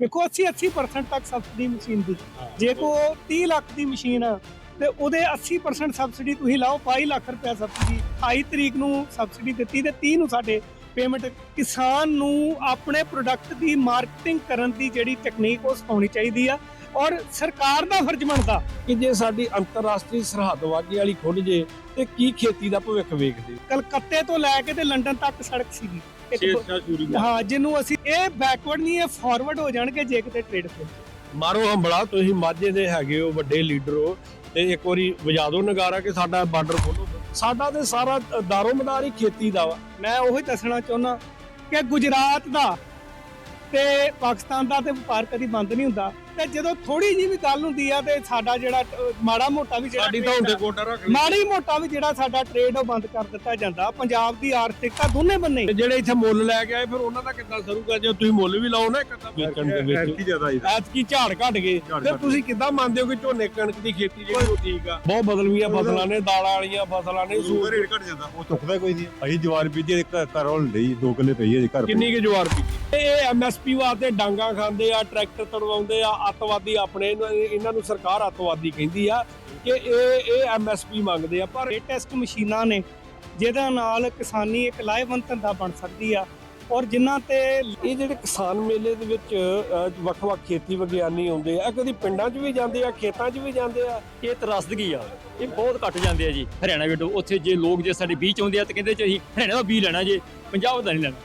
ਵੇਖੋ 80 80% ਤੱਕ subsidy machine ਦੀ। ਜੇ ਕੋ 30 ਲੱਖ ਦੀ ਮਸ਼ੀਨ ਆ, ਤੇ ਉਹਦੇ 80% ਸਬਸਿਡੀ ਤੁਸੀਂ ਲਾਓ 22 ਲੱਖ ਰੁਪਏ ਸਬਸਿਡੀ। 28 ਤਰੀਕ ਨੂੰ ਸਬਸਿਡੀ ਦਿੱਤੀ ਤੇ 30 ਨੂੰ ਸਾਡੇ ਪੇਮੈਂਟ ਕਿਸਾਨ ਨੂੰ ਆਪਣੇ ਪ੍ਰੋਡਕਟ ਦੀ ਮਾਰਕੀਟਿੰਗ ਕਰਨ ਦੀ ਜਿਹੜੀ ਟੈਕਨੀਕ ਉਹ ਸਿਖਾਉਣੀ ਚਾਹੀਦੀ ਆ। ਔਰ ਸਰਕਾਰ ਦਾ ਫਰਜ਼ ਬਣਦਾ ਕਿ ਜੇ ਸਾਡੀ ਅੰਤਰਰਾਸ਼ਟਰੀ ਸਰਹੱਦ ਵਾਗੀ ਵਾਲੀ ਖੁੱਲ ਜੇ ਤੇ ਕੀ ਖੇਤੀ ਦਾ ਭਵਿੱਖ ਵੇਖਦੇ। ਹੋ ਕਲਕੱਤੇ ਤੋਂ ਲੈ ਕੇ ਤੇ ਲੰਡਨ ਤੱਕ ਸੜਕ ਸੀਗੀ। ਹਾਂ ਜਿਹਨੂੰ ਅਸੀਂ ਇਹ ਬੈਕਵਰਡ ਨਹੀਂ ਇਹ ਫਾਰਵਰਡ ਹੋ ਜਾਣਗੇ ਜੇ ਕਿਤੇ ਟ੍ਰੇਡ ਤੇ। ਮਾਰੋ ਹੰਬਲਾ ਤੁਸੀਂ ਮਾਝੇ ਦੇ ਹੈਗੇ ਹੋ ਵੱਡੇ ਲੀਡਰ ਹੋ ਤੇ ਇੱਕ ਵਾਰੀ ਵਜਾ ਦਿਓ ਨਗਾਰਾ ਕਿ ਸਾਡਾ ਬਾਰਡਰ ਖੋਲੋ ਸਾਡਾ ਤੇ ਸਾਰਾ ਦਾਰੋ ਮਦਾਰ ਹੀ ਖੇਤੀ ਦਾ ਵਾ। ਮੈਂ ਉਹੀ ਦੱਸਣਾ ਚਾਹੁੰਦਾ ਕਿ ਗੁਜਰਾਤ ਦਾ ਤੇ ਪਾਕਿਸਤਾਨ ਦਾ ਤੇ ਵਪਾਰ ਕਦੀ ਬੰਦ ਨਹੀਂ ਹੁੰਦਾ। ਤੇ ਜਦੋਂ ਥੋੜੀ ਜੀ ਵੀ ਗੱਲ ਹੁੰਦੀ ਆ ਤੇ ਸਾਡਾ ਜਿਹੜਾ ਮਾੜਾ ਮੋਟਾ ਵੀ ਜਿਹੜਾ ਸਾਡੀ ਤਾਂ trade ਹੁੰਦੇ ਆ, ਕੋਟਾ ਰੱਖ ਲਈ। ਮਾੜੀ ਮੋਟਾ ਵੀ ਜਿਹੜਾ ਸਾਡਾ ਟ੍ਰੇਡ ਉਹ ਬੰਦ ਕਰ ਦਿੱਤਾ ਜਾਂਦਾ। ਪੰਜਾਬ ਦੀ ਆਰਥਿਕਤਾ ਦੋਨੇ ਬੰਨੇ। ਤੇ ਜਿਹੜੇ ਇੱਥੇ ਮੁੱਲ ਲੈ ਕੇ ਆਏ ਫਿਰ ਉਹਨਾਂ ਦਾ ਕਿੱਦਾਂ ਸਰੂਗਾ? ਜੇ ਤੁਸੀਂ ਮੁੱਲ ਵੀ ਲਾਓ ਨਾ ਇੱਕ ਅੱਧਾ ਵੇਚਣ ਦੇ ਵਿੱਚ। ਕੀ ਜ਼ਿਆਦਾ ਜੀ ਐਤਕੀ ਝਾੜ ਘਟ ਗਏ। ਝਾੜ ਫਿਰ ਘੱਟ ਤੁਸੀਂ ਕਿੱਦਾਂ ਮੰਨਦੇ ਹੋ ਕਿ ਝੋਨੇ ਕਣਕ ਦੀ ਖੇਤੀ ਜਿਹੜੀ ਉਹ ਠੀਕ ਆ? ਬਹੁਤ ਬਦਲਵੀਆਂ ਫਸਲਾਂ ਨੇ ਦਾਲਾਂ ਵਾਲੀਆਂ ਫਸਲਾਂ ਨੇ ਸੂਰ ਰੇਟ ਘਟ ਜਾਂਦਾ। ਉਹ ਚੁੱਕਦਾ ਕੋਈ ਨਹੀਂ। ਅਸੀਂ ਜਵਾਰ ਬੀਜੇ ਘਰ ਘਰ ਲਈ 2 ਕਿੱਲੇ ਪਈ ਹੈ ਜੀ ਘਰ ਕਿੰਨੀ ਕੁ ਜਵਾਰ ਪੀ ਇਹ ਐਮਐਸਪੀ ਵਾਸਤੇ ਡਾਂਗਾ ਖਾਂਦੇ ਆ ਟਰੈਕਟਰ ਤੜਵਾਉਂਦੇ ਆ ਅੱਤਵਾਦੀ ਆਪਣੇ ਇਹਨਾਂ ਨੂੰ ਸਰਕਾਰ ਅੱਤਵਾਦੀ ਕਹਿੰਦੀ ਆ ਕਿ ਇਹ ਇਹ ਐਮਐਸਪੀ ਮੰਗਦੇ ਆ ਪਰ ਲੇਟੈਸਟ ਮਸ਼ੀਨਾਂ ਨੇ ਜਿਹਦੇ ਨਾਲ ਕਿਸਾਨੀ ਇੱਕ ਲਾਹੇਵੰਦ ਧੰਦਾ ਬਣ ਸਕਦੀ ਆ। ਔਰ ਜਿਨ੍ਹਾਂ ਤੇ ਇਹ ਜਿਹੜੇ ਕਿਸਾਨ ਮੇਲੇ ਦੇ ਵਿੱਚ ਵੱਖ-ਵੱਖ ਖੇਤੀ ਵਿਗਿਆਨੀ ਆਉਂਦੇ ਆ ਇਹ ਕਦੀ ਪਿੰਡਾਂ 'ਚ ਵੀ ਜਾਂਦੇ ਆ ਖੇਤਾਂ 'ਚ ਵੀ ਜਾਂਦੇ ਆ? ਇਹ ਤਰਾਸਦਗੀ ਆ। ਇਹ ਬਹੁਤ ਘੱਟ ਜਾਂਦੇ ਆ ਜੀ ਹਰਿਆਣਾ ਵਿੱਚੋਂ। ਉੱਥੇ ਜੇ ਲੋਕ ਜੇ ਸਾਡੇ ਬੀਜ ਆਉਂਦੇ ਆ ਤੇ ਕਹਿੰਦੇ ਚ ਅਸੀਂ ਹਰਿਆਣਾ ਦਾ ਬੀਜ ਲੈਣਾ ਜੇ ਪੰਜਾਬ ਦਾ ਨਹੀਂ ਲੈਣਾ।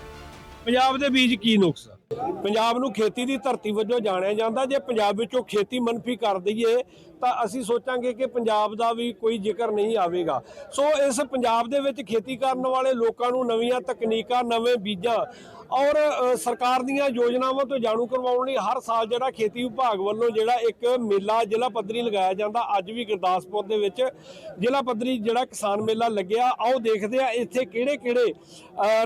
ਪੰਜਾਬ ਦੇ ਬੀਜ ਕੀ ਨੁਕਸ ਆ? ਪੰਜਾਬ ਨੂੰ ਖੇਤੀ ਦੀ ਧਰਤੀ ਵਜੋਂ ਜਾਣਿਆ ਜਾਂਦਾ। ਜੇ ਪੰਜਾਬ ਵਿੱਚੋਂ ਖੇਤੀ ਮੰਨਫੀ ਕਰ ਦਈਏ ਤਾਂ ਅਸੀਂ ਸੋਚਾਂਗੇ ਕਿ ਪੰਜਾਬ ਦਾ ਵੀ ਕੋਈ ਜ਼ਿਕਰ ਨਹੀਂ ਆਵੇਗਾ। ਸੋ ਇਸ ਪੰਜਾਬ ਦੇ ਵਿੱਚ ਖੇਤੀ ਕਰਨ ਵਾਲੇ ਲੋਕਾਂ ਨੂੰ ਨਵੀਆਂ ਤਕਨੀਕਾਂ, ਨਵੇਂ ਬੀਜਾਂ ਔਰ ਸਰਕਾਰ ਦੀਆਂ ਯੋਜਨਾਵਾਂ ਤੋਂ ਜਾਣੂ ਕਰਵਾਉਣ ਲਈ ਹਰ ਸਾਲ ਜਿਹੜਾ ਖੇਤੀ ਵਿਭਾਗ ਵੱਲੋਂ ਜਿਹੜਾ ਇੱਕ ਮੇਲਾ, ਜ਼ਿਲ੍ਹਾ ਪੱਧਰੀ ਲਗਾਇਆ ਜਾਂਦਾ, ਅੱਜ ਵੀ ਗੁਰਦਾਸਪੁਰ ਦੇ ਵਿੱਚ ਜ਼ਿਲ੍ਹਾ ਪੱਧਰੀ ਜਿਹੜਾ ਕਿਸਾਨ ਮੇਲਾ ਲੱਗਿਆ। ਆਓ ਦੇਖਦੇ ਆ ਇੱਥੇ ਕਿਹੜੇ ਕਿਹੜੇ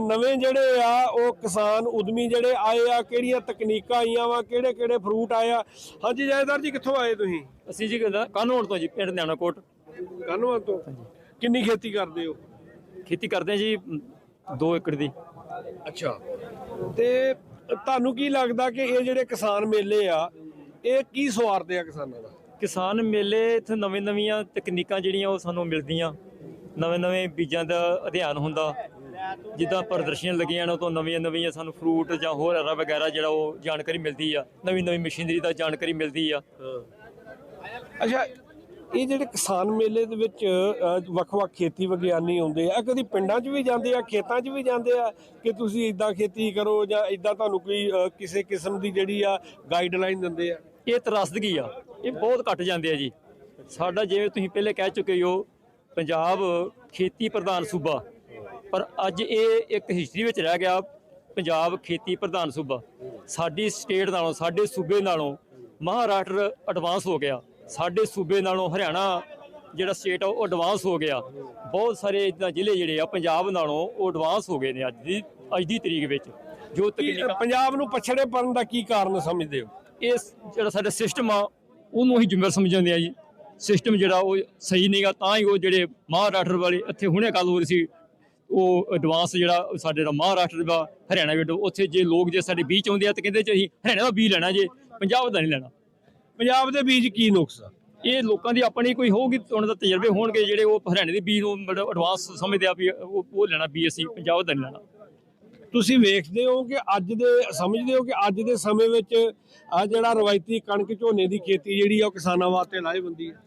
ਨਵੇਂ ਜਿਹੜੇ ਆ ਉਹ ਕਿਸਾਨ ਉਦਮੀ ਜਿਹੜੇ ਆਏ ਆ, ਕਿਹੜੀਆਂ ਤਕਨੀਕਾਂ ਆਈਆਂ ਵਾ ਕਿਹੜੇ ਕਿਹੜੇ ਫਰੂਟ ਆਏ ਆ। ਹਾਂਜੀ ਜਾਇਦਾਰ ਜੀ, ਕਿੱਥੋਂ ਆਏ ਤੁਸੀਂ? ਅਸੀਂ ਜੀ ਕਾਨੂੰਨ ਤੋਂ ਜੀ ਪਿੰਡ ਨਿਆਣਾਕੋਟ ਕਾਨਵਾ ਤੋਂ? ਕਿੰਨੀ ਖੇਤੀ ਕਰਦੇ ਹੋ? ਖੇਤੀ ਕਰਦੇ ਜੀ 2 ਏਕੜ ਦੀ। ਅੱਛਾ। ਤੇ ਤੁਹਾਨੂੰ ਕੀ ਲੱਗਦਾ ਕਿ ਇਹ ਜਿਹੜੇ ਕਿਸਾਨ ਮੇਲੇ ਆ ਇਹ ਕੀ ਸਵਾਰਦੇ ਆ ਕਿਸਾਨਾਂ ਦਾ? ਕਿਸਾਨ ਮੇਲੇ ਇੱਥੇ ਨਵੇਂ ਨਵੀਆਂ ਤਕਨੀਕਾਂ ਜਿਹੜੀਆਂ ਉਹ ਸਾਨੂੰ ਮਿਲਦੀਆਂ। ਨਵੇਂ ਨਵੇਂ ਬੀਜਾਂ ਦਾ ਅਧਿਐਨ ਹੁੰਦਾ। ਜਿੱਦਾਂ ਪ੍ਰਦਰਸ਼ਨੀਆਂ ਲੱਗੀਆਂ ਨੇ ਤੋਂ ਨਵੀਆਂ ਨਵੀਆਂ ਸਾਨੂੰ ਫਰੂਟ ਜਾਂ ਹੋਰ ਹਰਾ ਵਗੈਰਾ ਜਿਹੜਾ ਉਹ ਜਾਣਕਾਰੀ ਮਿਲਦੀ ਆ। ਨਵੀਂ ਨਵੀਂ ਮਸ਼ੀਨਰੀ ਦਾ ਜਾਣਕਾਰੀ ਮਿਲਦੀ ਆ। ਅੱਛਾ, ਇਹ ਜਿਹੜੇ ਕਿਸਾਨ ਮੇਲੇ ਦੇ ਵਿੱਚ ਵੱਖ-ਵੱਖ ਖੇਤੀ ਵਿਗਿਆਨੀ ਆਉਂਦੇ ਆ, ਕਦੀ ਪਿੰਡਾਂ 'ਚ ਵੀ ਜਾਂਦੇ ਆ, ਖੇਤਾਂ 'ਚ ਵੀ ਜਾਂਦੇ ਆ, ਕਿ ਤੁਸੀਂ ਇਦਾਂ ਖੇਤੀ ਕਰੋ ਜਾਂ ਇਦਾਂ ਤੁਹਾਨੂੰ ਕੋਈ ਕਿਸੇ ਕਿਸਮ ਦੀ ਜਿਹੜੀ ਆ ਗਾਈਡਲਾਈਨ ਦਿੰਦੇ ਆ? ਇਹ ਤਰਸਦਗੀ ਆ, ਇਹ ਬਹੁਤ ਘੱਟ ਜਾਂਦੇ ਆ ਜੀ। ਸਾਡਾ ਜਿਵੇਂ ਤੁਸੀਂ ਪਹਿਲੇ ਕਹਿ ਚੁੱਕੇ ਹੋ, ਪੰਜਾਬ ਖੇਤੀ ਪ੍ਰਧਾਨ ਸੂਬਾ, ਪਰ ਅੱਜ ਇਹ ਇੱਕ ਹਿਸਟਰੀ ਵਿੱਚ ਰਹਿ ਗਿਆ, ਪੰਜਾਬ ਖੇਤੀ ਪ੍ਰਧਾਨ ਸੂਬਾ। ਸਾਡੀ ਸਟੇਟ ਨਾਲੋਂ, ਸਾਡੇ ਸੂਬੇ ਨਾਲੋਂ ਮਹਾਰਾਸ਼ਟਰ ਐਡਵਾਂਸ ਹੋ ਗਿਆ। ਸਾਡੇ ਸੂਬੇ ਨਾਲੋਂ ਹਰਿਆਣਾ ਜਿਹੜਾ ਸਟੇਟ ਆ ਉਹ ਐਡਵਾਂਸ ਹੋ ਗਿਆ। ਬਹੁਤ ਸਾਰੇ ਇਦਾਂ ਜ਼ਿਲ੍ਹੇ ਜਿਹੜੇ ਆ ਪੰਜਾਬ ਨਾਲੋਂ ਉਹ ਐਡਵਾਂਸ ਹੋ ਗਏ ਨੇ ਅੱਜ ਦੀ ਅੱਜ ਦੀ ਤਰੀਕ ਵਿੱਚ। ਜੋ ਤਕਨੀਕਾਂ ਪੰਜਾਬ ਨੂੰ ਪਛੜੇ ਪੜਨ ਦਾ ਕੀ ਕਾਰਨ ਸਮਝਦੇ ਹੋ? ਇਹ ਜਿਹੜਾ ਸਾਡਾ ਸਿਸਟਮ ਆ ਉਹਨੂੰ ਹੀ ਜ਼ਿੰਮੇਵਾਰ ਸਮਝਦੇ ਆ ਜੀ। ਸਿਸਟਮ ਜਿਹੜਾ ਉਹ ਸਹੀ ਨਹੀਂਗਾ ਤਾਂ ਹੀ ਉਹ ਜਿਹੜੇ ਮਹਾਰਾਸ਼ਟਰ ਵਾਲੇ ਇੱਥੇ ਹੁਣੇ ਗੱਲ ਹੋ ਰਹੀ ਸੀ ਉਹ ਐਡਵਾਂਸ ਜਿਹੜਾ ਸਾਡੇ ਦਾ ਮਹਾਰਾਸ਼ਟਰ ਦਾ ਹਰਿਆਣਾ ਵਿੱਚ ਉੱਥੇ ਜੇ ਲੋਕ ਜੇ ਸਾਡੇ ਬੀਜ ਆਉਂਦੇ ਆ ਤੇ ਕਹਿੰਦੇ ਚ ਅਸੀਂ ਹਰਿਆਣਾ ਦਾ ਬੀਜ ਲੈਣਾ ਜੇ ਪੰਜਾਬ ਦਾ ਨਹੀਂ ਲੈਣਾ। ਪੰਜਾਬ ਦੇ ਬੀਜ ਕੀ ਨੁਕਸ ਆ? ਇਹ ਲੋਕਾਂ ਦੀ ਆਪਣੀ ਕੋਈ ਹੋਊਗੀ ਉਹਨਾਂ ਦਾ ਤਜਰਬੇ ਹੋਣਗੇ ਜਿਹੜੇ ਉਹ ਹਰਿਆਣੇ ਦੇ ਬੀਜ ਨੂੰ ਮਤਲਬ ਐਡਵਾਂਸ ਸਮਝਦੇ ਆ ਵੀ ਉਹ ਉਹ ਲੈਣਾ ਬੀ ਅਸੀਂ ਪੰਜਾਬ ਦਾ ਲੈਣਾ। ਤੁਸੀਂ ਵੇਖਦੇ ਹੋ ਕਿ ਅੱਜ ਦੇ ਸਮਝਦੇ ਹੋ ਕਿ ਅੱਜ ਦੇ ਸਮੇਂ ਵਿੱਚ ਆ ਜਿਹੜਾ ਰਵਾਇਤੀ ਕਣਕ ਝੋਨੇ ਦੀ ਖੇਤੀ ਜਿਹੜੀ ਆ ਉਹ ਕਿਸਾਨਾਂ ਵਾਸਤੇ ਲਾਹੇਵੰਦੀ ਹੈ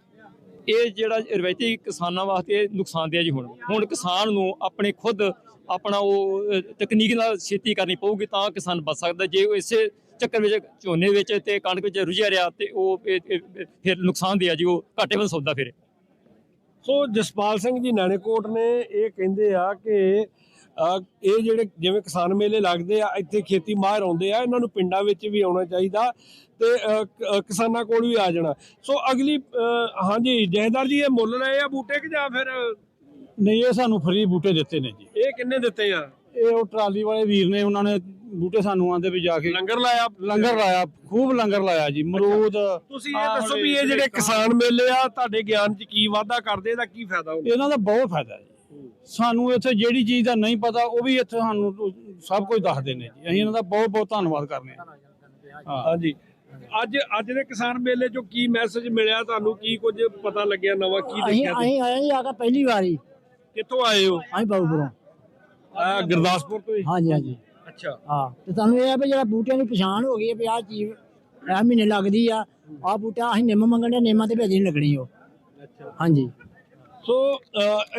ਇਹ ਜਿਹੜਾ ਰਵਾਇਤੀ ਕਿਸਾਨਾਂ ਵਾਸਤੇ ਨੁਕਸਾਨਦੇਹ ਜੀ ਹੁਣ ਹੁਣ ਕਿਸਾਨ ਨੂੰ ਆਪਣੇ ਖੁਦ ਆਪਣਾ ਉਹ ਤਕਨੀਕ ਨਾਲ ਖੇਤੀ ਕਰਨੀ ਪਊਗੀ ਤਾਂ ਕਿਸਾਨ ਬਚ ਸਕਦਾ। ਜੇ ਉਹ ਇਸੇ ਚੱਕਰ ਵਿੱਚ ਝੋਨੇ ਵਿੱਚ ਤੇ ਕਣਕ ਵਿੱਚ ਰੁਝਿਆ ਰਿਹਾ ਤੇ ਉਹ, ਇਹ- ਇਹ- ਫਿਰ ਨੁਕਸਾਨਦੇਹ ਜੀ, ਉਹ ਘਾਟੇ ਵੱਲ ਸੌਦਾ ਫਿਰ। ਸੋ ਜਸਪਾਲ ਸਿੰਘ ਜੀ ਨਾਨੇਕੋਟ ਨੇ ਇਹ ਕਹਿੰਦੇ ਆ ਕਿ ਇਹ ਜਿਹੜੇ ਜਿਵੇਂ ਕਿਸਾਨ ਮੇਲੇ ਲੱਗਦੇ ਆ, ਇੱਥੇ ਖੇਤੀ ਮਾਹਰ ਆਉਂਦੇ ਆ, ਇਹਨਾਂ ਨੂੰ ਪਿੰਡਾਂ ਵਿੱਚ ਵੀ ਆਉਣਾ ਚਾਹੀਦਾ ਤੇ ਕਿਸਾਨਾਂ ਕੋਲ ਵੀ ਆ ਜਾਣਾ। ਸੋ ਅਗਲੀ ਹਾਂਜੀ ਜਹਿਦਾਰ ਜੀ ਇਹ ਮੁੱਲ ਰਹੇ ਆ ਬੂਟੇ ਕਿ ਜਾਂ ਫਿਰ ਨਹੀਂ ਇਹ ਸਾਨੂੰ ਫ੍ਰੀ ਬੂਟੇ ਦਿੱਤੇ ਨੇ ਜੀ। ਇਹ ਕਿੰਨੇ ਦਿੱਤੇ ਆ? ਇਹ ਉਹ ਟਰਾਲੀ ਵਾਲੇ ਵੀਰ ਨੇ ਉਹਨਾਂ ਨੇ ਬੂਟੇ ਸਾਨੂੰ ਆਂਦੇ ਵੀ ਜਾ ਕੇ ਲੰਗਰ ਲਾਇਆ? ਲੰਗਰ ਲਾਇਆ ਖੂਬ ਲੰਗਰ ਲਾਇਆ ਜੀ ਮਰੂਦ ਤੁਸੀਂ ਇਹ ਦੱਸੋ ਵੀ ਇਹ ਜਿਹੜੇ ਕਿਸਾਨ ਮੇਲੇ ਆ ਤੁਹਾਡੇ ਗਿਆਨ 'ਚ ਕੀ ਵਾਧਾ ਕਰਦੇ ਇਹਦਾ ਕੀ ਫਾਇਦਾ ਹੁੰਦਾ? ਇਹਨਾਂ ਦਾ ਬਹੁਤ ਫਾਇਦਾ ਜੀ। ਸਾਨੂੰ ਇੱਥੇ ਜਿਹੜੀ ਚੀਜ਼ ਦਾ ਨਹੀਂ ਪਤਾ ਉਹ ਵੀ ਇੱਥੇ ਸਾਨੂੰ ਸਭ ਕੁਝ ਦੱਸਦੇ ਨੇ ਜੀ। ਅਸੀਂ ਇਹਨਾਂ ਦਾ ਬਹੁਤ ਬਹੁਤ ਧੰਨਵਾਦ ਕਰਨੇ ਆ। ਹਾਂਜੀ। ਅੱਜ ਅੱਜ ਦੇ ਕਿਸਾਨ ਮੇਲੇ ਚੋਂ ਕੀ ਮੈਸੇਜ ਮਿਲਿਆ ਤੁਹਾਨੂੰ? ਕੀ ਕੁਝ ਪਤਾ ਲੱਗਿਆ ਨਵਾਂ? ਕੀ ਦੇਖਿਆ ਤੁਸੀਂ? ਅਸੀਂ ਆਏ ਜੀ ਆ ਕੇ ਪਹਿਲੀ ਵਾਰੀ। ਕਿੱਥੋਂ ਆਏ ਹੋ? ਅਸੀਂ ਬਾਬੂਪੁਰੋਂ। ਆ ਗੁਰਦਾਸਪੁਰ ਤੋਂ ਹੀ? ਹਾਂਜੀ ਹਾਂਜੀ। ਅੱਛਾ। ਹਾਂ ਤੇ ਤੁਹਾਨੂੰ ਇਹ ਆ ਵੀ ਜਿਹੜਾ ਬੂਟਿਆਂ ਦੀ ਪਛਾਣ ਹੋ ਗਈ ਹੈ ਵੀ ਆਹ ਚੀਜ਼ ਇਹ ਮਹੀਨੇ ਲੱਗਦੀ ਆ ਆਹ ਬੂਟਾ ਅਸੀਂ ਨਿੰਮ ਮੰਗਣ ਦੇ ਨਿੰਮਾਂ ਤੇ ਭੇਜੀ ਲੱਗਣੀ ਉਹ। ਅੱਛਾ। ਹਾਂਜੀ। ਸੋ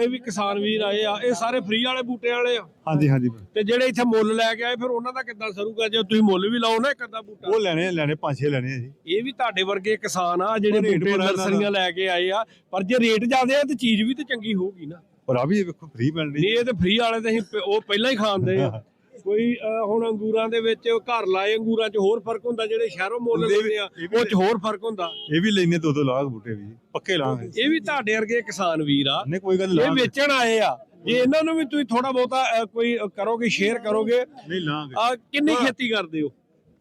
ਇਹ ਵੀ ਕਿਸਾਨ ਵੀਰ ਆਏ ਆ ਇਹ ਸਾਰੇ ਫ੍ਰੀ ਵਾਲੇ ਬੂਟੇ ਵਾਲੇ ਆ? ਹਾਂਜੀ ਹਾਂਜੀ। ਤੇ ਜਿਹੜੇ ਇੱਥੇ ਮੁੱਲ ਲੈ ਕੇ ਆਏ ਫਿਰ ਉਹਨਾਂ ਦਾ ਕਿੱਦਾਂ ਸਰੂਗਾ? ਜੇ ਤੁਸੀਂ ਮੁੱਲ ਵੀ ਲਾਓ ਨਾ ਇੱਕ ਅੱਧਾ ਬੂਟਾ। ਉਹ ਲੈਣੇ ਆ, ਲੈਣੇ ਪੰਜ ਛੇ ਲੈਣੇ ਆ ਜੀ। ਇਹ ਵੀ ਤੁਹਾਡੇ ਵਰਗੇ ਕਿਸਾਨ ਆ ਜਿਹੜੇ ਉਹ ਰੇਟ ਬੂਟੇ ਬੜਾ ਇਹਨਾਂ ਨਰਸਰੀਆਂ ਲੈ ਕੇ ਆਏ ਆ। ਪਰ ਜੇ ਰੇਟ ਜ਼ਿਆਦੇ ਆ ਤੇ ਚੀਜ਼ ਵੀ ਤੇ ਚੰਗੀ ਹੋਊਗੀ ਨਾ। ਪਰ ਆ ਵੀ ਇਹ ਵੇਖੋ ਫ੍ਰੀ ਮਿਲ ਨਹੀਂ ਰਹੀ ਇਹ ਤੇ ਫ੍ਰੀ ਵਾਲੇ ਤੇ ਅਸੀਂ ਪ- ਉਹ ਪਹਿਲਾਂ ਹੀ ਖਾਂਦੇ ਆ। ਕੋਈ ਅਹ, ਹੁਣ ਅੰਗੂਰਾਂ ਦੇ ਵਿੱਚ ਘਰ ਲਾਏ ਅੰਗੂਰਾਂ 'ਚ ਹੋਰ ਫ਼ਰਕ ਹੁੰਦਾ ਜਿਹੜੇ ਸ਼ਹਿਰੋਂ ਮੁੱਲ ਵੀ- ਲੈਂਦੇ ਆ ਇਹ ਵੀ- ਉਹ 'ਚ ਹੋਰ ਫ਼ਰਕ ਹੁੰਦਾ। ਇਹ ਵੀ ਲੈਣੇ ਦੋ ਦੋ ਲਾਗ ਬੂਟੇ ਵੀ ਪੱਕੇ ਲਾਂਗੇ। ਇਹ ਵੀ ਤੁਹਾਡੇ ਵਰਗੇ ਕਿਸਾਨ ਵੀਰ ਆ। ਨਹੀਂ ਕੋਈ ਗੱਲ ਇਹ ਲਾਂਗੇ। ਵੇਚਣ ਆਏ ਆ। ਜੇ ਇਹਨਾਂ ਨੂੰ ਵੀ ਤੁਸੀਂ ਥੋੜਾ ਬਹੁਤਾ ਅਹ, ਕੋਈ ਅਹ, ਕਰੋਗੇ ਸ਼ੇਅਰ ਕਰੋਗੇ ਨਹੀਂ ਲਾਂਗੇ। ਆ ਕਿੰਨੀ ਖੇਤੀ ਕਰਦੇ ਹੋ?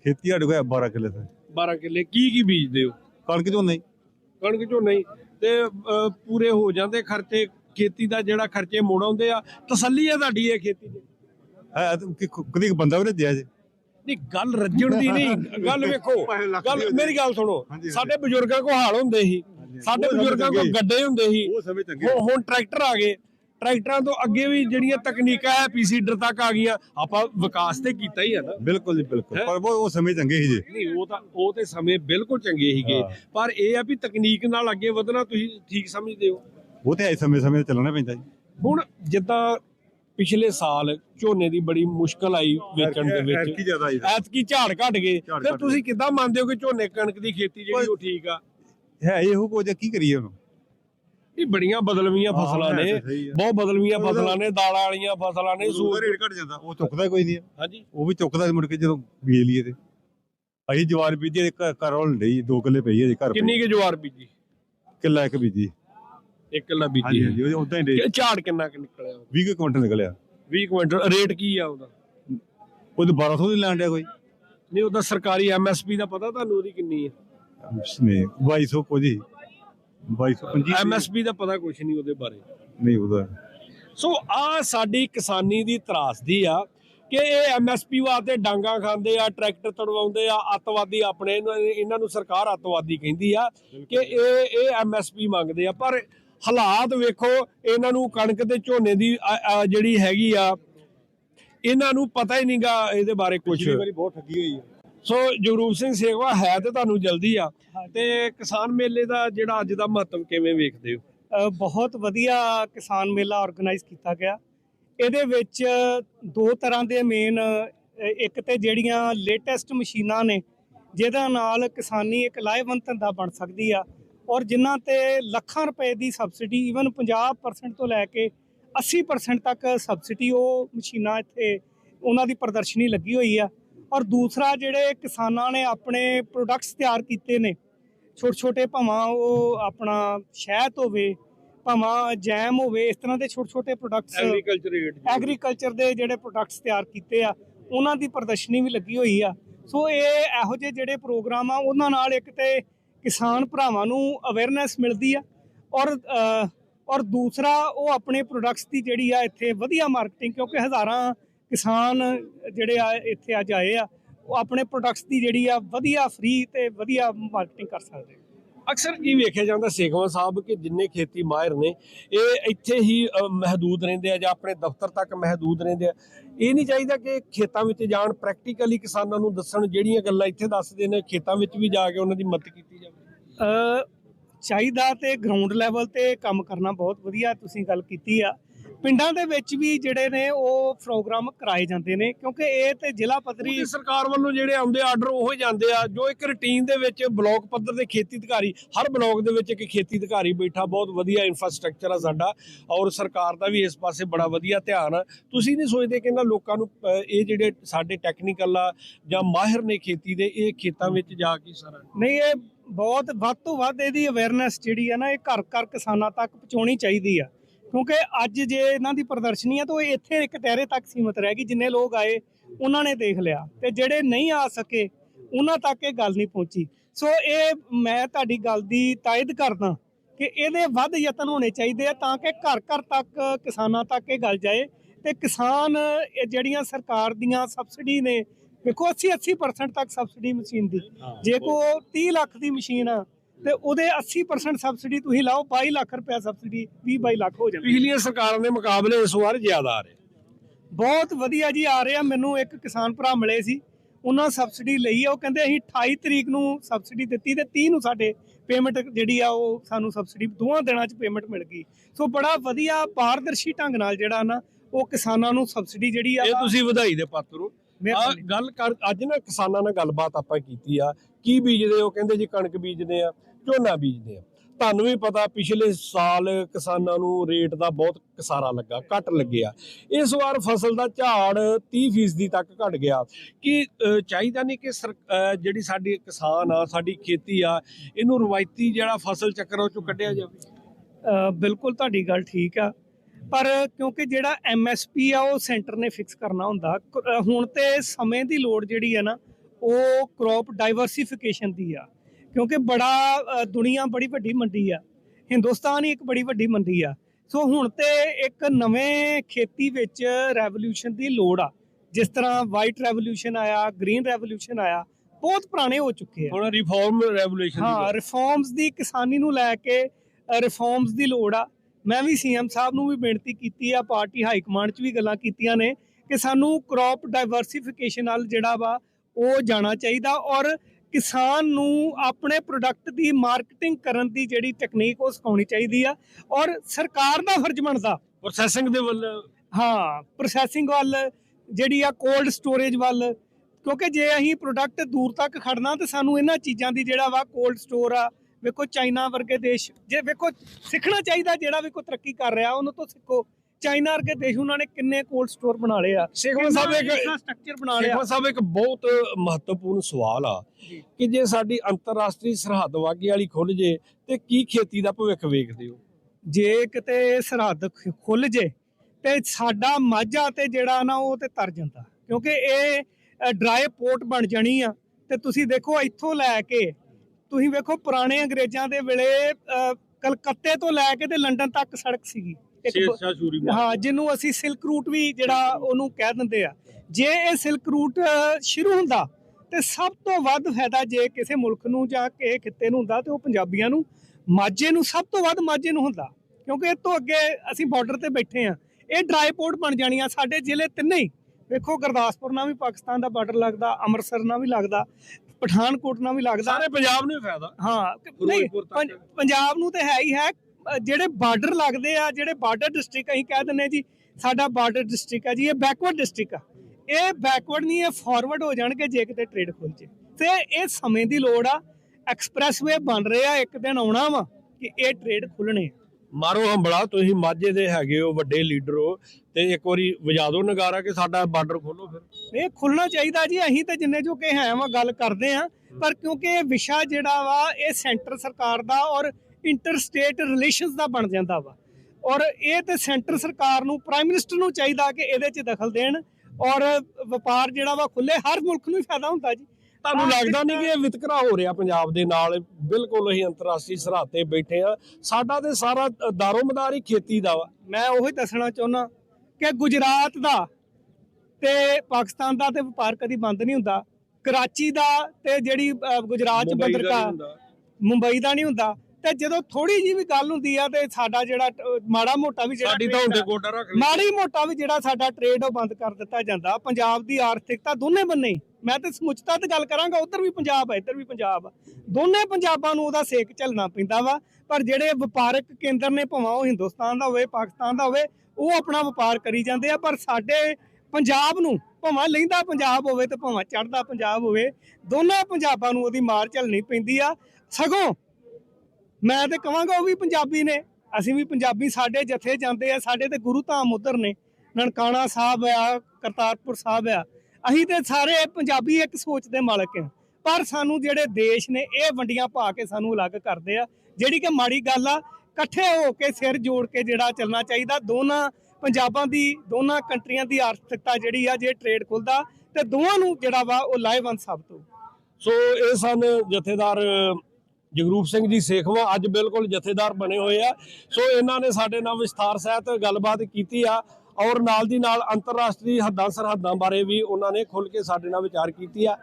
ਖੇਤੀ ਸਾਡੇ ਕੋਲ 12 ਕਿੱਲੇ ਤੇ। 12 ਕਿੱਲੇ ਕੀ ਕੀ ਬੀਜਦੇ ਹੋ? ਕਣਕ ਨਹੀਂ। ਕਣਕ ਝੋਨਾ ਹੀ ਤੇ ਅਹ, ਪੂਰੇ ਹੋ ਜਾਂਦੇ ਖਰਚੇ ਖੇਤੀ ਦਾ ਜਿਹੜਾ ਖਰਚੇ ਮੋੜ ਆਉਂਦੇ ਆ ਤਸੱਲੀ ਆ ਤੁਹਾਡੀ ਇਹ ਖੇਤੀ ਦੀ ਹੈ ਤੇ ਕਿ- ਕਦੀ ਬੰਦਾ ਵੀ ਨਹੀਂ ਦਿਆ ਜੇ ਨਹੀਂ ਗੱਲ ਰੱਜਣ ਦੀ ਨਹੀਂ ਗੱਲ ਵੇਖੋ ਗੱਲ। ਮੇਰੀ ਗੱਲ ਸੁਣੋ। ਸਾਡੇ ਬਜ਼ੁਰਗਾਂ ਕੋ ਹਾਲ ਹੁੰਦੇ ਸੀ ਸਾਡੇ ਬਜ਼ੁਰਗਾਂ ਕੋ। ਗੱਡੇ ਹੁੰਦੇ ਸੀ ਉਹ ਸਮੇਂ ਚੰਗੇ ਹੁਣ ਟਰੈਕਟਰ ਆ ਗਏ ਟਰੈਕਟਰਾਂ ਤੋਂ ਅੱਗੇ ਵੀ ਜਿਹੜੀਆਂ ਤਕਨੀਕਾਂ ਹੈ ਪੀਸੀਡਰ ਤੱਕ ਆ ਗਈਆਂ ਆਪਾਂ ਵਿਕਾਸ ਤੇ ਕੀਤਾ ਹੀ ਆ ਨਾ ਬਿਲਕੁਲ ਜੀ ਬਿਲਕੁਲ? ਪਰ ਉਹ ਉਹ ਸਮੇਂ ਚੰਗੇ ਸੀ ਜੀ ਨਹੀਂ ਉਹ ਤਾਂ ਉਹ ਤੇ ਸਮੇਂ ਬਿਲਕੁਲ ਚੰਗੇ ਸੀਗੇ। ਪਰ ਇਹ ਆ ਵੀ ਤਕਨੀਕ ਨਾਲ ਅੱਗੇ ਵਧਣਾ ਤੁਸੀਂ ਠੀਕ ਸਮਝਦੇ ਹੋ ਉਹ ਤੇ ਐ ਸਮੇਂ ਸਮੇਂ ਤੇ ਚੱਲਣਾ ਪੈਂਦਾ ਜੀ। ਹੁਣ ਜਿੱਦਾਂ ਪਿਛਲੇ ਸਾਲ ਝੋਨੇ ਦੀ ਬੜੀ ਮੁਸ਼ਕਲ ਆਈ ਵੇਚਣ ਦੇ ਐਤਕੀ ਵਿੱਚ। ਜ਼ਿਆਦਾ ਆਈ। ਐਤਕੀ ਝਾੜ ਘਟ ਗਏ। ਫਿਰ ਤੁਸੀਂ ਕਿੱਦਾਂ ਮੰਨਦੇ ਹੋ ਕਿ ਝੋਨੇ ਕਣਕ ਦੀ ਖੇਤੀ ਜਿਹੜੀ ਉਹ ਠੀਕ ਆ? ਹੈ ਇਹੋ ਕੁਝ ਕੀ ਕਰੀਏ ਹੁਣ? ਇਹ ਬੜੀਆਂ ਬਦਲਵੀਆਂ ਫਸਲਾਂ ਨੇ। ਬਹੁਤ ਬਦਲਵੀਆਂ ਫਸਲਾਂ ਨੇ ਦਾਲਾਂ ਵਾਲੀਆਂ ਫਸਲਾਂ ਨੇ ਸੂਰ ਰੇਟ ਘਟ ਜਾਂਦਾ ਉਹ ਚੁੱਕਦਾ ਕੋਈ ਨਹੀਂ ਹਾਂਜੀ। ਉਹ ਵੀ ਚੁੱਕਦਾ ਮੁੜ ਕੇ ਜਦੋਂ ਬੀਜ ਲਈਏ ਤੇ। ਅਸੀਂ ਜਵਾਰ ਬੀਜੇ ਘਰ ਘਰ ਹੋਲ ਲਈ ਦੋ ਕਿੱਲੇ ਪਈ ਹੈ ਜੀ ਘਰ ਕਿੰਨੀ ਕੁ ਜਵਾਰ ਬੀਜੀ। ਕਿੱਲਾ ਇੱਕ ਬੀਜੀ। ਇੱਕ ਕਿੱਲਾ ਹਾਂਜੀ ਬੀਜੀ ਹਾਂਜੀ ਉਹ ਉਦਾਂ ਹੀ ਡੇ ਕਿ ਝਾੜ ਕਿੰਨਾ ਕੁ ਨਿਕਲਿਆ 20 ਕੁਇੰਟਲ ਨਿਕਲਿਆ। 20 ਕੁਇੰਟਲ ਰੇਟ ਕੀ ਆ ਉਹਦਾ? ਉਹਦੇ 1200 ਦੀ ਲੈਣ ਡਿਆ ਕੋਈ। ਨਹੀਂ ਉਹਦਾ ਸਰਕਾਰੀ ਐਮਐਸਪੀ ਦਾ ਪਤਾ ਤੁਹਾਨੂੰ ਉਹਦੀ ਕਿੰਨੀ ਹੈ ਨਹੀਂ 2200 ਕੁਝ ਹੀ 2250 ਐਮਐਸਪੀ ਦਾ ਪਤਾ ਕੁਝ ਨਹੀਂ ਉਹਦੇ ਬਾਰੇ। ਨਹੀਂ ਉਹਦਾ। ਸੋ ਆ ਸਾਡੀ ਕਿਸਾਨੀ ਦੀ ਤਰਾਸਦੀ ਆ ਕਿ ਇਹ ਐਮਐਸਪੀ ਵਾਸਤੇ ਡਾਂਗਾ ਖਾਂਦੇ ਆ ਟਰੈਕਟਰ ਤੜਵਾਉਂਦੇ ਆ ਅੱਤਵਾਦੀ ਆਪਣੇ ਇਹਨਾਂ ਇਹਨਾਂ ਨੂੰ ਸਰਕਾਰ ਅੱਤਵਾਦੀ ਕਹਿੰਦੀ ਆ ਕਿ ਇਹ ਇਹ ਐਮਐਸਪੀ ਮੰਗਦੇ ਆ। ਪਰ ਹਾਲਾਤ ਵੇਖੋ ਇਹਨਾਂ ਨੂੰ ਕਣਕ ਤੇ ਝੋਨੇ ਦੀ ਜਿਹੜੀ ਹੈਗੀ ਆ ਇਹਨਾਂ ਨੂੰ ਪਤਾ ਹੀ ਨਹੀਂਗਾ ਇਹਦੇ ਬਾਰੇ ਕੁਝ ਪਿਛਲੀ ਵਾਰੀ ਬਹੁਤ ਠੱਗੀ ਹੋਈ ਹੈ ਸੋ ਜਗਰੂਪ ਸਿੰਘ ਸੇਖਵਾ ਹੈ ਤੇ ਤੁਹਾਨੂੰ ਜਲਦੀ ਆ। ਤੇ ਕਿਸਾਨ ਮੇਲੇ ਦਾ ਜਿਹੜਾ ਅੱਜ ਦਾ ਮਹੱਤਵ ਕਿਵੇਂ ਵੇਖਦੇ ਹੋ? ਬਹੁਤ ਵਧੀਆ ਕਿਸਾਨ ਮੇਲਾ ਆਰਗੇਨਾਈਜ਼ ਕੀਤਾ ਗਿਆ। ਇਹਦੇ ਵਿੱਚ ਦੋ ਤਰ੍ਹਾਂ ਦੇ ਮੇਨ ਇੱਕ ਤੇ ਜਿਹੜੀਆਂ ਲੇਟੈਸਟ ਮਸ਼ੀਨਾਂ ਨੇ ਜਿਹਦੇ ਨਾਲ ਕਿਸਾਨੀ ਇੱਕ ਲਾਹੇਵੰਦ ਧੰਦਾ ਬਣ ਸਕਦੀ ਆ। ਔਰ ਜਿਨ੍ਹਾਂ ਤੇ ਲੱਖਾਂ ਰੁਪਏ ਦੀ ਸਬਸਿਡੀ ਈਵਨ 50% ਤੋਂ ਲੈ ਕੇ 80% ਤੱਕ ਸਬਸਿਡੀ ਉਹ ਮਸ਼ੀਨਾਂ ਇੱਥੇ ਉਹਨਾਂ ਦੀ ਪ੍ਰਦਰਸ਼ਨੀ ਲੱਗੀ ਹੋਈ ਆ। ਔਰ ਦੂਸਰਾ ਜਿਹੜੇ ਕਿਸਾਨਾਂ ਨੇ ਆਪਣੇ ਪ੍ਰੋਡਕਟਸ ਤਿਆਰ ਕੀਤੇ ਨੇ ਛੋਟੇ ਛੋਟੇ ਭਾਵਾਂ ਉਹ ਆਪਣਾ ਸ਼ਹਿਦ ਹੋਵੇ ਭਾਵਾਂ ਜੈਮ ਹੋਵੇ ਇਸ ਤਰ੍ਹਾਂ ਦੇ ਛੋਟੇ ਛੋਟੇ ਪ੍ਰੋਡਕਟਸ ਐਗਰੀਕਲਚਰ ਐਗਰੀਕਲਚਰ ਦੇ ਜਿਹੜੇ ਪ੍ਰੋਡਕਟਸ ਤਿਆਰ ਕੀਤੇ ਆ ਉਹਨਾਂ ਦੀ ਪ੍ਰਦਰਸ਼ਨੀ ਵੀ ਲੱਗੀ ਹੋਈ ਆ। ਸੋ ਇਹ ਇਹੋ ਜਿਹੇ ਜਿਹੜੇ ਪ੍ਰੋਗਰਾਮ ਆ ਉਹਨਾਂ ਨਾਲ ਇੱਕ ਤੇ ਕਿਸਾਨ ਭਰਾਵਾਂ ਨੂੰ ਅਵੇਅਰਨੈਸ ਮਿਲਦੀ ਆ ਔਰ ਔਰ ਦੂਸਰਾ ਉਹ ਆਪਣੇ ਪ੍ਰੋਡਕਟਸ ਦੀ ਜਿਹੜੀ ਆ ਇੱਥੇ ਵਧੀਆ ਮਾਰਕੀਟਿੰਗ ਕਿਉਂਕਿ ਹਜ਼ਾਰਾਂ ਕਿਸਾਨ ਜਿਹੜੇ ਆ ਇੱਥੇ ਅੱਜ ਆਏ ਆ, ਉਹ ਆਪਣੇ ਪ੍ਰੋਡਕਟਸ ਦੀ ਜਿਹੜੀ ਆ ਵਧੀਆ ਫ੍ਰੀ ਤੇ ਵਧੀਆ ਮਾਰਕੀਟਿੰਗ ਕਰ ਸਕਦੇ ਅਕਸਰ ਕੀ ਵੇਖਿਆ ਜਾਂਦਾ ਸੇਖਵਾਂ ਸਾਹਿਬ ਕਿ ਜਿੰਨੇ ਖੇਤੀ ਮਾਹਿਰ ਨੇ ਇਹ ਇੱਥੇ ਹੀ ਅ, ਮਹਦੂਦ ਰਹਿੰਦੇ ਆ ਜਾਂ ਆਪਣੇ ਦਫ਼ਤਰ ਤੱਕ ਮਹਦੂਦ ਰਹਿੰਦੇ ਆ। ਇਹ ਨਹੀਂ ਚਾਹੀਦਾ ਕਿ ਖੇਤਾਂ ਵਿੱਚ ਜਾਣ ਪ੍ਰੈਕਟੀਕਲੀ ਕਿਸਾਨਾਂ ਨੂੰ ਦੱਸਣ ਜਿਹੜੀਆਂ ਗੱਲਾਂ ਇੱਥੇ ਦੱਸਦੇ ਨੇ ਖੇਤਾਂ ਵਿੱਚ ਵੀ ਜਾ ਕੇ ਉਹਨਾਂ ਦੀ ਮਦਦ ਕੀਤੀ ਜਾਵੇ। ਚਾਹੀਦਾ ਤੇ ਗਰਾਊਂਡ ਲੈਵਲ ਤੇ ਕੰਮ ਕਰਨਾ ਬਹੁਤ ਵਧੀਆ ਤੁਸੀਂ ਗੱਲ ਕੀਤੀ ਆ। ਪਿੰਡਾਂ ਦੇ ਵਿੱਚ ਵੀ ਜਿਹੜੇ ਨੇ ਉਹ ਪ੍ਰੋਗਰਾਮ ਕਰਾਏ ਜਾਂਦੇ ਨੇ ਕਿਉਂਕਿ ਇਹ ਤੇ ਜ਼ਿਲ੍ਹਾ ਪੱਧਰੀ ਸਰਕਾਰ ਵੱਲੋਂ ਜਿਹੜੇ ਆਉਂਦੇ ਆਰਡਰ ਉਹ ਹੀ ਜਾਂਦੇ ਆ ਜੋ ਇੱਕ ਰੁਟੀਨ ਦੇ ਵਿੱਚ ਬਲਾਕ ਪੱਧਰ ਦੇ ਖੇਤੀ ਅਧਿਕਾਰੀ ਹਰ ਬਲਾਕ ਦੇ ਵਿੱਚ ਇੱਕ ਖੇਤੀ ਅਧਿਕਾਰੀ ਬੈਠਾ ਬਹੁਤ ਵਧੀਆ ਇਨਫਰਾਸਟ੍ਰਕਚਰ ਆ ਸਾਡਾ ਔਰ ਸਰਕਾਰ ਦਾ ਵੀ ਇਸ ਪਾਸੇ ਬੜਾ ਵਧੀਆ ਧਿਆਨ ਆ। ਤੁਸੀਂ ਨਹੀਂ ਸੋਚਦੇ ਕਿ ਇਹਨਾਂ ਲੋਕਾਂ ਨੂੰ ਇਹ ਜਿਹੜੇ ਸਾਡੇ ਟੈਕਨੀਕਲ ਆ ਜਾਂ ਮਾਹਿਰ ਨੇ ਖੇਤੀ ਦੇ ਇਹ ਖੇਤਾਂ ਵਿੱਚ ਜਾ ਕੇ ਸਾਰਾ। ਨਹੀਂ ਇਹ ਬਹੁਤ ਵੱਧ ਤੋਂ ਵੱਧ ਇਹਦੀ ਅਵੇਅਰਨੈਸ ਜਿਹੜੀ ਆ ਨਾ ਇਹ ਘਰ ਘਰ ਕਿਸਾਨਾਂ ਤੱਕ ਪਹੁੰਚਾਉਣੀ ਚਾਹੀਦੀ ਆ। ਕਿਉਂਕਿ ਅੱਜ ਜੇ ਇਹਨਾਂ ਦੀ ਪ੍ਰਦਰਸ਼ਨੀ ਆ ਤਾਂ ਉਹ ਇੱਥੇ ਇੱਕ ਟਹਿਰੇ ਤੱਕ ਸੀਮਤ ਰਹਿ ਗਈ ਜਿੰਨੇ ਲੋਕ ਆਏ ਉਹਨਾਂ ਨੇ ਦੇਖ ਲਿਆ ਤੇ ਜਿਹੜੇ ਨਹੀਂ ਆ ਸਕੇ ਉਹਨਾਂ ਤੱਕ ਇਹ ਗੱਲ ਨਹੀਂ ਪਹੁੰਚੀ। ਸੋ ਇਹ ਮੈਂ ਤੁਹਾਡੀ ਗੱਲ ਦੀ ਤਾਇਦ ਕਰਦਾ ਕਿ ਇਹਦੇ ਵੱਧ ਯਤਨ ਹੋਣੇ ਚਾਹੀਦੇ ਆ ਤਾਂ ਕਿ ਘਰ ਘਰ ਤੱਕ ਕਿਸਾਨਾਂ ਤੱਕ ਇਹ ਗੱਲ ਜਾਏ ਤੇ ਕਿਸਾਨ ਇਹ ਜਿਹੜੀਆਂ ਸਰਕਾਰ ਦੀਆਂ ਸਬਸਿਡੀ ਨੇ ਵੇਖੋ 80 80% ਤੱਕ ਸਬਸਿਡੀ ਮਸ਼ੀਨ ਦੀ। ਜੇ ਕੋ 30 ਲੱਖ ਦੀ ਮਸ਼ੀਨ ਆ ਤੇ ਉਹਦੇ 80% ਸਬਸਿਡੀ ਤੁਸੀਂ ਲਾਓ 22 ਲੱਖ ਰੁਪਏ ਸਬਸਿਡੀ 20 22 ਲੱਖ ਹੋ ਜਾਂਦੀ। ਪਿਛਲੀਆਂ ਸਰਕਾਰਾਂ ਦੇ ਮੁਕਾਬਲੇ ਇਸ ਵਾਰ ਜ਼ਿਆਦਾ ਆ ਰਹੇ। ਬਹੁਤ ਵਧੀਆ ਜੀ ਆ ਰਿਹਾ ਮੈਨੂੰ ਇੱਕ ਕਿਸਾਨ ਭਰਾ ਮਿਲੇ ਸੀ ਉਹਨਾਂ ਸਬਸਿਡੀ ਲਈ ਆ ਉਹ ਕਹਿੰਦੇ ਅਸੀਂ 28 ਤਰੀਕ ਨੂੰ ਸਬਸਿਡੀ ਦਿੱਤੀ ਤੇ 30 ਨੂੰ ਸਾਡੇ ਪੇਮੈਂਟ ਜਿਹੜੀ ਆ ਉਹ ਸਾਨੂੰ ਸਬਸਿਡੀ ਦੋਵਾਂ ਦਿਨਾਂ 'ਚ ਪੇਮੈਂਟ ਮਿਲ ਗਈ। ਸੋ ਬੜਾ ਵਧੀਆ ਪਾਰਦਰਸ਼ੀ ਢੰਗ ਨਾਲ ਜਿਹੜਾ ਨਾ ਉਹ ਕਿਸਾਨਾਂ ਨੂੰ ਸਬਸਿਡੀ ਜਿਹੜੀ ਆ ਇਹ ਤੁਸੀਂ ਵਧਾਈ ਦੇ ਪਾਤਰ ਹੋ। ਆ। ਗੱਲ ਕਰ ਅੱਜ ਨਾ ਕਿਸਾਨਾਂ ਨਾਲ ਗੱਲਬਾਤ ਆਪਾਂ ਕੀਤੀ ਆ ਕੀ ਬੀਜਦੇ ਹੋ? ਕਹਿੰਦੇ ਜੀ ਕਣਕ ਬੀਜਦੇ ਆ। ਝੋਨਾ ਬੀਜਦੇ ਆ। ਤੁਹਾਨੂੰ ਵੀ ਪਤਾ, ਪਿਛਲੇ ਸਾਲ ਕਿਸਾਨਾਂ ਨੂੰ ਰੇਟ ਦਾ ਬਹੁਤ ਕਸਾਰਾ ਲੱਗਾ, ਘੱਟ ਲੱਗਿਆ ਇਸ ਵਾਰ ਫਸਲ ਦਾ ਝਾੜ 30% ਤੱਕ ਘਟ ਗਿਆ। ਕਿ ਚਾਹੀਦਾ ਨਹੀਂ ਕਿ ਸਰ- ਜਿਹੜੀ ਸਾਡੀ ਕਿਸਾਨ ਆ, ਸਾਡੀ ਖੇਤੀ ਆ, ਇਹਨੂੰ ਰਵਾਇਤੀ ਜਿਹੜਾ ਫਸਲ ਚੱਕਰ ਉਹ ਚੋਂ ਕੱਢਿਆ ਜਾਵੇ? ਬਿਲਕੁਲ ਤੁਹਾਡੀ ਗੱਲ ਠੀਕ ਆ। ਪਰ ਕਿਉਂਕਿ ਜਿਹੜਾ ਐਮਐਸਪੀ ਆ, ਉਹ ਸੈਂਟਰ ਨੇ ਫਿਕਸ ਕਰਨਾ ਹੁੰਦਾ। ਹੁਣ ਤੇ ਸਮੇਂ ਦੀ ਲੋੜ ਜਿਹੜੀ ਆ ਨਾ, ਉਹ ਕ੍ਰੌਪ ਡਾਈਵਰਸਿਫਿਕੇਸ਼ਨ ਦੀ ਆ। ਕਿਉਂਕਿ ਬੜਾ ਦੁਨੀਆ ਬੜੀ ਵੱਡੀ ਮੰਡੀ ਆ। ਹਿੰਦੁਸਤਾਨ ਹੀ ਇੱਕ ਬੜੀ ਵੱਡੀ ਮੰਡੀ ਆ। ਸੋ ਹੁਣ ਤੇ ਇੱਕ ਨਵੇਂ ਖੇਤੀ ਵਿੱਚ ਰੈਵੋਲੂਸ਼ਨ ਦੀ ਲੋੜ ਆ। ਜਿਸ ਤਰ੍ਹਾਂ ਵਾਈਟ ਰੈਵੋਲੂਸ਼ਨ ਆਇਆ ਗ੍ਰੀਨ ਰੈਵੋਲੂਸ਼ਨ ਆਇਆ ਬਹੁਤ ਪੁਰਾਣੇ ਹੋ ਚੁੱਕੇ ਆ। ਹੁਣ ਰਿਫਾਰਮ ਰੈਵੋਲੂਸ਼ਨ ਹਾਂ ਰਿਫਾਰਮਸ ਦੀ ਕਿਸਾਨੀ ਨੂੰ ਲੈ ਕੇ ਰਿਫਾਰਮਸ ਦੀ ਲੋੜ ਆ। ਮੈਂ ਵੀ ਸੀਐਮ ਸਾਹਿਬ ਨੂੰ ਵੀ ਬੇਨਤੀ ਕੀਤੀ ਆ ਪਾਰਟੀ ਹਾਈ ਕਮਾਂਡ 'ਚ ਵੀ ਗੱਲਾਂ ਕੀਤੀਆਂ ਨੇ ਕਿ ਸਾਨੂੰ ਕ੍ਰੌਪ ਡਾਈਵਰਸਿਫਿਕੇਸ਼ਨ ਨਾਲ ਜਿਹੜਾ ਵਾ ਉਹ ਜਾਣਾ ਚਾਹੀਦਾ ਔਰ ਕਿਸਾਨ ਨੂੰ ਆਪਣੇ ਪ੍ਰੋਡਕਟ ਦੀ ਮਾਰਕੀਟਿੰਗ ਕਰਨ ਦੀ ਜਿਹੜੀ ਟੈਕਨੀਕ ਉਹ ਸਿਖਾਉਣੀ ਚਾਹੀਦੀ ਆ ਔਰ ਸਰਕਾਰ ਦਾ ਫਰਜ਼ ਬਣਦਾ। ਪ੍ਰੋਸੈਸਿੰਗ ਦੇ ਵੱਲ। ਹਾਂ ਪ੍ਰੋਸੈਸਿੰਗ ਵੱਲ ਜਿਹੜੀ ਆ ਕੋਲਡ ਸਟੋਰੇਜ ਵੱਲ ਕਿਉਂਕਿ ਜੇ ਅਸੀਂ ਪ੍ਰੋਡਕਟ ਦੂਰ ਤੱਕ ਖੜਨਾ ਤੇ ਸਾਨੂੰ ਇਹਨਾਂ ਚੀਜ਼ਾਂ ਦੀ ਜਿਹੜਾ ਵਾ ਕੋਲਡ ਸਟੋਰ ਆ ਵੇਖੋ ਚਾਈਨਾ ਵਰਗੇ ਦੇਸ਼ ਜੇ ਵੇਖੋ ਸਿੱਖਣਾ ਚਾਹੀਦਾ ਜਿਹੜਾ ਵੀ ਕੋਈ ਤਰੱਕੀ ਕਰ ਰਿਹਾ ਉਹਨੂੰ ਤੋਂ ਸਿੱਖੋ। ਚਾਈਨਾ ਵਰਗੇ ਦੇਸ਼ ਉਹਨਾਂ ਨੇ ਕਿੰਨੇ ਕੋਲਡ ਸਟੋਰ ਬਣਾ ਲਏ ਆ। ਸੇਖਵਾਂ ਸਾਹਿਬ ਇੱਕ ਇਨਫਰਾਸਟ੍ਰਕਚਰ ਬਣਾ ਲਿਆ। ਸੇਖਵਾਂ ਸਾਹਿਬ ਇੱਕ ਬਹੁਤ ਮਹੱਤਵਪੂਰਨ ਸਵਾਲ ਆ। ਕਿ ਜੇ ਸਾਡੀ ਅੰਤਰਰਾਸ਼ਟਰੀ ਸਰਹੱਦ ਵਾਗੀ ਵਾਲੀ ਖੁੱਲ ਜੇ ਤੇ ਕੀ ਖੇਤੀ ਦਾ ਭਵਿੱਖ ਵੇਖਦੇ ਹੋ? ਜੇ ਕਿਤੇ ਸਰਹੱਦ ਖੁੱਲ ਜੇ ਤੇ ਸਾਡਾ ਮਾਝਾ ਤੇ ਜਿਹੜਾ ਨਾ ਉਹ ਤੇ ਤਰ ਜਾਂਦਾ। ਕਿਉਂਕਿ ਇਹ ਡਰਾਈ ਪੋਰਟ ਬਣ ਜਾਣੀ ਆ। ਤੇ ਤੁਸੀਂ ਦੇਖੋ ਇੱਥੋਂ ਲੈ ਕੇ ਤੁਸੀਂ ਵੇਖੋ ਪੁਰਾਣੇ ਅੰਗਰੇਜ਼ਾਂ ਦੇ ਵੇਲੇ ਕਲਕੱਤੇ ਤੋਂ ਲੈ ਕੇ ਤੇ ਲੰਡਨ ਤੱਕ ਸੜਕ ਸੀਗੀ। ਸ਼ੇਰਸ਼ਾਹ ਸ਼ੂਰੀ ਹਾਂ ਜਿਹਨੂੰ ਅਸੀਂ ਸਿਲਕ ਰੂਟ ਵੀ ਜਿਹੜਾ ਉਹਨੂੰ ਕਹਿ ਦਿੰਦੇ ਆ। ਜੇ ਇਹ ਸਿਲਕ ਰੂਟ ਸ਼ੁਰੂ ਹੁੰਦਾ ਤੇ ਸਭ ਤੋਂ ਵੱਧ ਫਾਇਦਾ ਜੇ ਕਿਸੇ ਮੁਲਕ ਨੂੰ ਜਾਂ ਕਿਸੇ ਖਿੱਤੇ ਨੂੰ ਹੁੰਦਾ ਤੇ ਉਹ ਪੰਜਾਬੀਆਂ ਨੂੰ ਮਾਝੇ ਨੂੰ ਸਭ ਤੋਂ ਵੱਧ ਮਾਝੇ ਨੂੰ ਹੁੰਦਾ। ਕਿਉਂਕਿ ਇਹ ਤੋਂ ਅੱਗੇ ਅਸੀਂ ਬਾਰਡਰ ਤੇ ਬੈਠੇ ਆ। ਇਹ ਡਰਾਈ ਪੋਰਟ ਬਣ ਜਾਣੀਆਂ ਸਾਡੇ ਜ਼ਿਲ੍ਹੇ ਤਿੰਨੇ ਹੀ। ਵੇਖੋ ਗੁਰਦਾਸਪੁਰ ਨਾਲ ਵੀ ਪਾਕਿਸਤਾਨ ਦਾ ਬਾਰਡਰ ਲੱਗਦਾ ਅੰਮ੍ਰਿਤਸਰ ਨਾਲ ਵੀ ਲੱਗਦਾ ਪਠਾਨਕੋਟ ਨਾਲ ਵੀ ਲੱਗਦਾ। ਸਾਰੇ ਪੰਜਾਬ ਨੂੰ ਹੀ ਫਾਇਦਾ। ਹਾਂ ਨਹੀਂ ਪੰਜਾਬ ਨੂੰ ਤੇ ਹੈ ਹੀ ਹੈ ਜਿਹੜੇ ਬਾਰਡਰ ਲੱਗਦੇ ਆ ਜਿਹੜੇ ਬਾਰਡਰ ਡਿਸਟ੍ਰਿਕਟ ਅਸੀਂ ਕਹਿ ਦਿੰਦੇ ਜੀ ਸਾਡਾ ਬਾਰਡਰ ਡਿਸਟ੍ਰਿਕਟ ਆ ਜੀ ਇਹ ਬੈਕਵਰਡ ਡਿਸਟ੍ਰਿਕਟ ਆ। ਇਹ ਬੈਕਵਰਡ ਨਹੀਂ ਇਹ ਫਾਰਵਰਡ ਹੋ ਜਾਣਗੇ ਜੇ ਕਿਤੇ ਟ੍ਰੇਡ ਖੁੱਲ ਜੇ। ਤੇ ਇਹ ਸਮੇਂ ਦੀ ਲੋੜ ਆ। ਐਕਸਪ੍ਰੈਸਵੇ ਬਣ ਰਹੇ ਇੱਕ ਦਿਨ ਆਉਣਾ ਵਾ ਕਿ ਇਹ ਟ੍ਰੇਡ ਖੁੱਲਣੇ ਆ। ਮਾਰੋ ਹੰਬਲਾ ਤੁਸੀਂ ਮਾਝੇ ਦੇ ਹੈਗੇ ਹੋ ਵੱਡੇ ਲੀਡਰ ਹੋ ਤੇ ਇੱਕ ਵਾਰੀ ਵਜਾ ਦਿਓ ਨਗਾਰਾ ਕਿ ਸਾਡਾ ਬਾਰਡਰ ਖੋਲੋ ਫਿਰ। ਇਹ ਖੁੱਲਣਾ ਚਾਹੀਦਾ ਜੀ ਅਸੀਂ ਤਾਂ ਜਿੰਨੇ ਜੋ ਕਿ ਹੈ ਵਾ ਗੱਲ ਕਰਦੇ ਆ। ਪਰ ਕਿਉਂਕਿ ਇਹ ਵਿਸ਼ਾ ਜਿਹੜਾ ਵਾ ਇਹ ਸੈਂਟਰ ਸਰਕਾਰ ਦਾ ਔਰ ਇੰਟਰ ਸਟੇਟ ਰਿਲੇਸ਼ਨਸ ਦਾ ਬਣ ਜਾਂਦਾ ਵਾ। ਔਰ ਇਹ ਤੇ ਸੈਂਟਰ ਸਰਕਾਰ ਨੂੰ ਪ੍ਰਾਈਮ ਮਿਨਿਸਟਰ ਨੂੰ ਚਾਹੀਦਾ ਕਿ ਇਹਦੇ 'ਚ ਦਖਲ ਦੇਣ। ਔਰ ਵਪਾਰ ਜਿਹੜਾ ਵਾ ਖੁੱਲੇ ਹਰ ਮੁਲਕ ਨੂੰ ਹੀ ਫਾਇਦਾ ਹੁੰਦਾ ਜੀ। ਤੁਹਾਨੂੰ ਲੱਗਦਾ ਨਹੀਂ ਕਿ ਇਹ ਵਿਤਕਰਾ ਹੋ ਰਿਹਾ ਪੰਜਾਬ ਦੇ ਨਾਲ? ਬਿਲਕੁਲ ਅਸੀਂ ਅੰਤਰਰਾਸ਼ਟਰੀ ਸਰਹੱਦ ਤੇ ਬੈਠੇ ਆ ਸਾਡਾ ਤੇ ਸਾਰਾ ਦਾਰੋਮਦਾਰ ਹੀ ਖੇਤੀ ਦਾ ਵਾ। ਮੈਂ ਉਹੀ ਦੱਸਣਾ ਚਾਹੁੰਦਾ ਕਿ ਗੁਜਰਾਤ ਦਾ ਤੇ ਪਾਕਿਸਤਾਨ ਦਾ ਤੇ ਵਪਾਰ ਕਦੀ ਬੰਦ ਨਹੀਂ ਹੁੰਦਾ। ਕਰਾਚੀ ਦਾ ਤੇ ਜਿਹੜੀ ਗੁਜਰਾਤ ਚ ਬੰਦਰਗਾਹ। ਮੁੰਬਈ ਦਾ ਨਹੀਂ ਹੁੰਦਾ। ਤੇ ਜਦੋਂ ਥੋੜੀ ਜੀ ਵੀ ਗੱਲ ਹੁੰਦੀ ਆ ਤੇ ਸਾਡਾ ਜਿਹੜਾ ਮਾੜਾ ਮੋਟਾ ਵੀ ਜਿਹੜਾ ਸਾਡੀ ਤਾਂ ਹੁੰਦੇ ਗੋਡਾ ਰੱਖ ਲਈ। ਮਾੜੀ ਮੋਟਾ ਵੀ ਜਿਹੜਾ ਸਾਡਾ ਟ੍ਰੇਡ ਉਹ ਬੰਦ ਕਰ ਦਿੱਤਾ ਜਾਂਦਾ। ਪੰਜਾਬ ਦੀ ਆਰਥਿਕਤਾ ਦੋਨੇ ਬੰਨੇ। ਮੈਂ ਤੇ ਸਮੁੱਚਤਾ ਤੇ ਗੱਲ ਕਰਾਂਗਾ ਉਧਰ ਵੀ ਪੰਜਾਬ ਹੈ ਇੱਧਰ ਵੀ ਪੰਜਾਬ ਦੋਨੇ ਪੰਜਾਬਾਂ ਨੂੰ ਉਹਦਾ ਸੇਕ ਝੱਲਣਾ ਪੈਂਦਾ ਵਾ ਪਰ ਜਿਹੜੇ ਵਪਾਰਕ ਕੇਂਦਰ ਨੇ ਭਾਵੇਂ ਉਹ ਹਿੰਦੁਸਤਾਨ ਦਾ ਹੋਵੇ ਪਾਕਿਸਤਾਨ ਦਾ ਹੋਵੇ ਉਹ ਆਪਣਾ ਵਪਾਰ ਕਰੀ ਜਾਂਦੇ ਆ ਪਰ ਸਾਡੇ ਪੰਜਾਬ ਨੂੰ ਭਾਵੇਂ ਲਹਿੰਦਾ ਪੰਜਾਬ ਹੋਵੇ ਤੇ ਭਾਵੇਂ ਚੜ੍ਹਦਾ ਪੰਜਾਬ ਹੋਵੇ ਦੋਨਾਂ ਪੰਜਾਬਾਂ ਨੂੰ ਉਹਦੀ ਮਾਰ ਝੱਲਣੀ ਪੈਂਦੀ ਆ। ਸਗੋਂ ਮੈਂ ਤੇ ਕਹਾਂਗਾ ਉਹ ਵੀ ਪੰਜਾਬੀ ਨੇ। ਅਸੀਂ ਵੀ ਪੰਜਾਬੀ ਸਾਡੇ ਜਥੇ ਜਾਂਦੇ ਆ, ਸਾਡੇ ਤੇ ਗੁਰੂ ਧਾਮ ਉਧਰ ਨੇ। ਨਨਕਾਣਾ ਸਾਹਿਬ ਆ, ਕਰਤਾਰਪੁਰ ਸਾਹਿਬ ਆ। ਅਸੀਂ ਤੇ ਸਾਰੇ ਪੰਜਾਬੀ ਇੱਕ ਸੋਚ ਦੇ ਮਾਲਕ ਆ। ਪਰ ਸਾਨੂੰ ਜਿਹੜੇ ਦੇਸ਼ ਨੇ, ਇਹ ਵੰਡੀਆਂ ਪਾ ਕੇ ਸਾਨੂੰ ਅਲੱਗ ਕਰਦੇ ਆ। ਜਿਹੜੀ ਕਿ ਮਾੜੀ ਗੱਲ ਆ, ਇਕੱਠੇ ਹੋ ਕੇ ਸਿਰ ਜੋੜ ਕੇ ਜਿਹੜਾ ਚੱਲਣਾ ਚਾਹੀਦਾ, ਦੋਨਾਂ ਪੰਜਾਬਾਂ ਦੀ, ਦੋਨਾਂ ਕੰਟਰੀਆਂ ਦੀ ਆਰਥਿਕਤਾ ਜਿਹੜੀ ਆ, ਜੇ ਟ੍ਰੇਡ ਖੁੱਲਦਾ, ਤੇ ਦੋਵਾਂ ਨੂੰ ਜਿਹੜਾ ਵਾ ਉਹ ਲਾਹੇਵੰਦ ਸਾਬਤ ਹੋਊ। ਸੋ ਇਹ ਸਨ ਜਥੇਦਾਰ ਜਗਰੂਪ ਸਿੰਘ ਜੀ ਸੇਖਵਾ ਅੱਜ ਬਿਲਕੁਲ ਜਥੇਦਾਰ ਬਣੇ ਹੋਏ ਆ। ਸੋ ਇਹਨਾਂ ਨੇ ਸਾਡੇ ਨਾਲ ਵਿਸਥਾਰ ਸਹਿਤ ਗੱਲਬਾਤ ਕੀਤੀ ਆ ਔਰ ਨਾਲ ਦੀ ਨਾਲ ਅੰਤਰਰਾਸ਼ਟਰੀ ਹੱਦਾਂ ਸਰਹੱਦਾਂ ਬਾਰੇ ਵੀ ਉਹਨਾਂ ਨੇ ਖੁੱਲ ਕੇ ਸਾਡੇ ਨਾਲ ਵਿਚਾਰ ਕੀਤੀ ਆ।